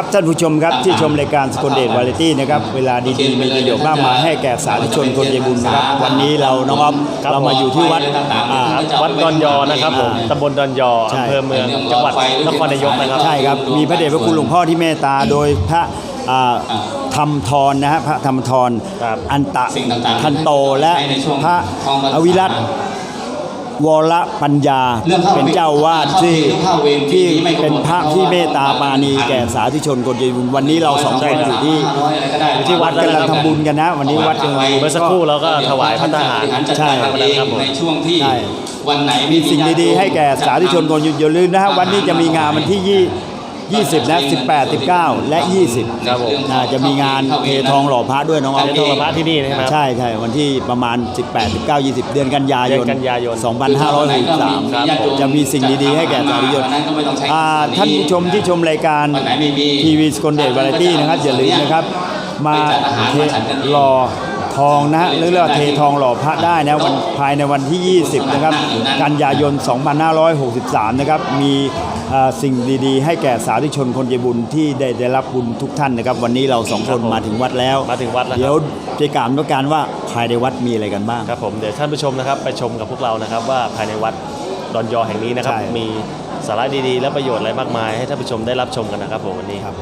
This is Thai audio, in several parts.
ครับท่านผู้ชมครับที่ชมรายการสกลเดชวาไรตี้นะครับเวลาดีๆมีประโยชน์มากมายให้แก่สาธุชนคนใจบุญนะครับวันนี้เราน้องอ๊อฟครับเรามาอยู่ที่วัดอ่าวัดดอนยอนะครับผมตำบลดอนยอใช่อำเภอเมืองจังหวัดนครนายกนะครับใช่ครับมีพระเดชพระคุณหลวงพ่อที่เมตตาโดยพระอ่าธรรมทรนะฮะพระธรรมทรครับอันตะสิ่งต่างๆทันโตและให้ในช่วงพระทองวันอวิรัต วรปัญญาเรื่องเข้าเป็นเจ้าวาดที่เข้าเวรที่ปีนี้ไม่กำหนดเป็นพระที่เมตตาปราณีแก่สาธุชนคนใจบุญวันนี้เราสองคนอยู่ที่อยู่ที่วัดกำลังทำบุญกันนะ วันนี้วัดกำลังเมื่อสักครู่เราก็ถวายพระทหารใช่ครับในช่วงที่ใช่วันไหนมีสิ่งดีๆให้แก่สาธุชนคนอย่าลืมนะฮะวันนี้จะมีงานวันที่ยี่ 20นะ18 19 และ 20ครับผมอ่าจะมีงานเททองหล่อพระด้วยน้องเทอ๊อฟทองหล่อพระที่นี่นะครับ ใช่ใช่วันที่ประมาณ 18 19 20 เดือนกันยายเดืนอนกันยายน2563ครับผมจะมีสิ่งดีๆให้แก่สาธุชนอ่าท่านผู้ชมที่ชมรายการวันไหนไม่มีทีวีสกลเดชวาไรตี้นะครับอย่าลืมนะครับ มาเทหล่อทองนะฮะหรือเรียกว่าเททองหล่อพระได้นะวันภายในวันที่ 20 นะครับ กันยายน 2563 นะครับ มีเอ่อ สิ่งดีๆ ให้แก่สาธุชนคนใจบุญที่ได้ได้รับบุญทุกท่านนะครับ วันนี้เราสองคนมาถึงวัดแล้วมาถึงวัดแล้วครับ เดี๋ยวจะกล่าวต้องการว่าภายในวัดมีอะไรกันบ้าง ครับผมเดี๋ยวท่านผู้ชมนะครับไปชมกับพวกเรานะครับว่าภายในวัดดอนยอแห่งนี้นะครับ ใช่ มีสาระดีๆ และประโยชน์อะไรมากมายให้ท่านผู้ชมได้รับชมกันนะครับผมวันนี้ ครับ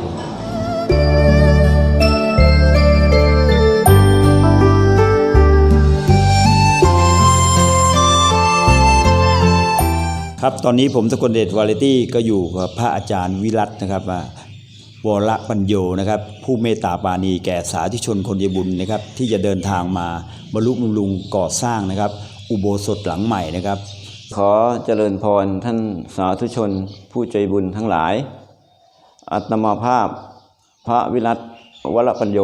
ครับตอนนี้ผมสกลเดชวาไรตี้ก็อยู่กับพระอาจารย์วิรัตนะครับว่าวรปัญโยนะครับ ผู้เมตตาปาณีแก่สาธุชนคนใจบุญนะครับ ที่จะเดินทางมาบรรลุบำรุงก่อสร้างนะครับ อุโบสถหลังใหม่นะครับ ขอเจริญพรท่านสาธุชนผู้ใจบุญทั้งหลาย อัตมาภาพพระวิรัตวรปัญโย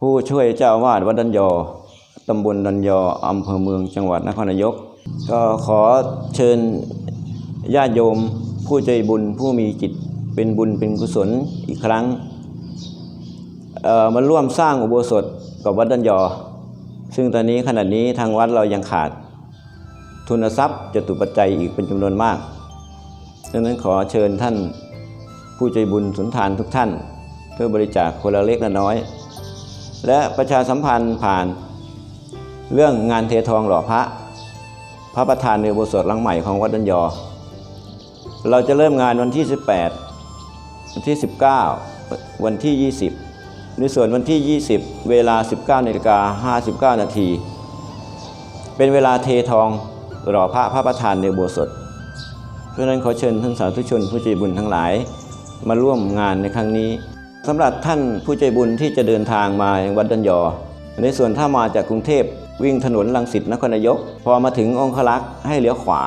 ผู้ช่วยเจ้าวาสวัดดันยอตำบลดันยออำเภอเมืองจังหวัดนครนายก ก็ขอเชิญญาติโยมผู้ใจบุญผู้มีจิตเป็นบุญเป็นกุศลอีกครั้งมาร่วมสร้างอุโบสถกับวัดดันยอ ซึ่งตอนนี้ขณะนี้ทางวัดเรายังขาด ทุนทรัพย์จตุปัจจัยอีกเป็นจำนวนมากดังนั้นขอเชิญท่านผู้ใจบุญสุนทานทุกท่าน เพื่อบริจาคคนละเล็กละน้อย และประชาสัมพันธ์ผ่านเรื่องงานเททองหล่อพระ พระประธานในอุโบสถหลังใหม่ของวัดดันยอ เราจะเริ่มงานวันที่ 18 วันที่ 19 วันที่ 20 ในส่วนวันที่ 20 เวลา 19นาฬิกา59 นาที เป็นเวลาเททองหล่อพระพระประธานในอุโบสถ เพราะนั้นขอเชิญท่านสาธุชนผู้ใจบุญทั้งหลาย มาร่วมงานในครั้งนี้สำหรับท่านผู้ใจบุญที่จะเดินทางมายังวัดดันยอ ในส่วนถ้ามาจากกรุงเทพ วิ่งถนนลังสิตนครนายก พอมาถึงองคลักษ์ให้เลี้ยวขวา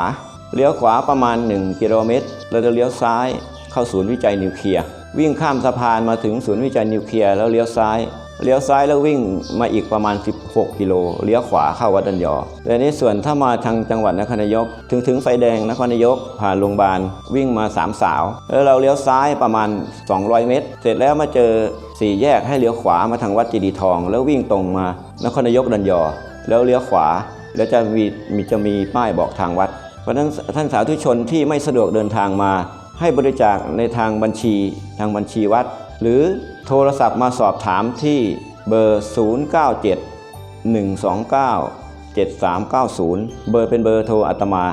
เลี้ยวขวาประมาณ 1 กิโลเมตรเราจะเลี้ยวซ้ายเข้าศูนย์วิจัยนิวเคลียร์วิ่งข้ามสะพานมาถึงศูนย์วิจัยนิวเคลียร์แล้วเลี้ยวซ้ายเลี้ยวซ้ายแล้ววิ่งมาอีกประมาณ 16 กิโล เลี้ยวขวาเข้าวัดดันยอแต่ในส่วนถ้ามาทางจังหวัดนครนายก ถึงถึงไฟแดงนครนายก ผ่านโรงพยาบาลวิ่งมาสามสาว แล้วเราเลี้ยวซ้ายประมาณ 200 เมตร เสร็จแล้วมาเจอสี่แยกให้เลี้ยวขวามาทางวัดเจดีทอง แล้ววิ่งตรงมานครนายกดันยอ แล้วเลี้ยวขวา แล้วจะมีมีจะมีป้ายบอกทางวัด เพราะฉะนั้นท่านสาธุชนที่ไม่สะดวกเดินทางมา ให้บริจาคในทางบัญชีทางบัญชีวัด หรือโทรศัพท์มาสอบถามที่เบอร์ 097 129 7390 เบอร์เป็นเบอร์โทรอัตมา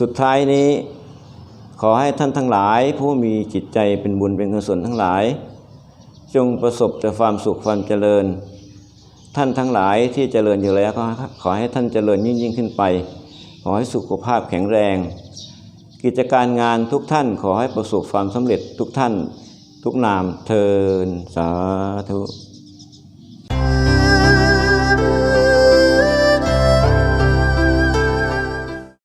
สุดท้ายนี้ ขอให้ท่านทั้งหลายผู้มีจิตใจเป็นบุญเป็นกุศลทั้งหลาย จงประสบแต่ความสุขความเจริญ ท่านทั้งหลายที่เจริญอยู่แล้วก็ขอให้ท่านเจริญยิ่งยิ่งขึ้นไป ขอให้สุขภาพแข็งแรง กิจการงานทุกท่านขอให้ประสบความสำเร็จทุกท่านทุกนามเทินสาธุ